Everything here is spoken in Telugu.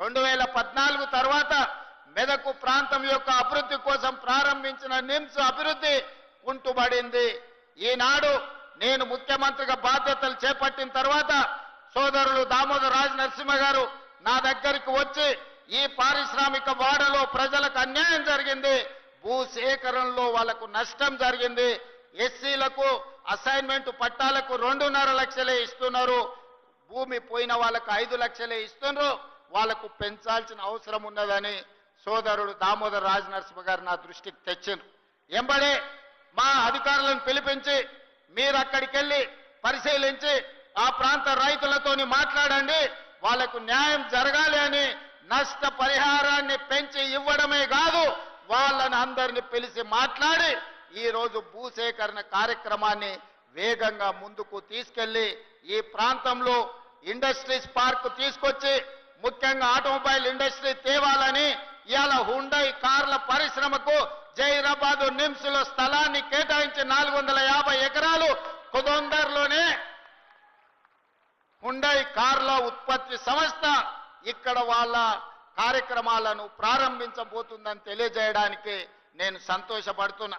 రెండు వేల పద్నాలుగు తర్వాత మెదకు ప్రాంతం యొక్క అభివృద్ధి కోసం ప్రారంభించిన నిమ్స్ అభివృద్ధి కుంటుబడింది. ఈనాడు నేను ముఖ్యమంత్రిగా బాధ్యతలు చేపట్టిన తర్వాత సోదరులు దామోదర్ రాజు నరసింహ గారు నా దగ్గరికి వచ్చి ఈ పారిశ్రామిక వాడలో ప్రజలకు అన్యాయం జరిగింది. భూ సేకరణలో వాళ్ళకు నష్టం జరిగింది. ఎస్సీలకు అసైన్మెంట్ పట్టాలకు రెండున్నర లక్షలే ఇస్తున్నారు. భూమి పోయిన వాళ్ళకు ఐదు లక్షలే ఇస్తున్నారు. వాళ్ళకు పెంచాల్సిన అవసరం ఉన్నదని సోదరుడు దామోదర్ రాజ్ నరసింహ గారు నా దృష్టికి తెచ్చిండ్రు. ఎంబడే మా అధికారులను పిలిపించి మీరు అక్కడికి వెళ్ళి పరిశీలించి ఆ ప్రాంత రైతులతోని మాట్లాడండి వాళ్ళకు న్యాయం జరగాలి అని నష్ట పరిహారాన్ని పెంచి ఇవ్వడమే కాదు వాళ్ళని అందరిని పిలిచి మాట్లాడి ఈరోజు భూసేకరణ కార్యక్రమాన్ని వేగంగా ముందుకు తీసుకెళ్ళి ఈ ప్రాంతంలో ఇండస్ట్రీస్ పార్క్ తీసుకొచ్చి ముఖ్యంగా ఆటోమొబైల్ ఇండస్ట్రీ తేవాలని ఇవాళ హుండై కార్ల పరిశ్రమకు జైరాబాద్ నిమ్స్లో స్థలాన్ని కేటాయించి నాలుగు వందల యాభై ఎకరాలు కుదొందర్లోనే హుండై కార్ల ఉత్పత్తి సంస్థ ఇక్కడ వాళ్ళ కార్యక్రమాలను ప్రారంభించబోతుందని తెలియజేయడానికి నేను సంతోషపడుతున్నా.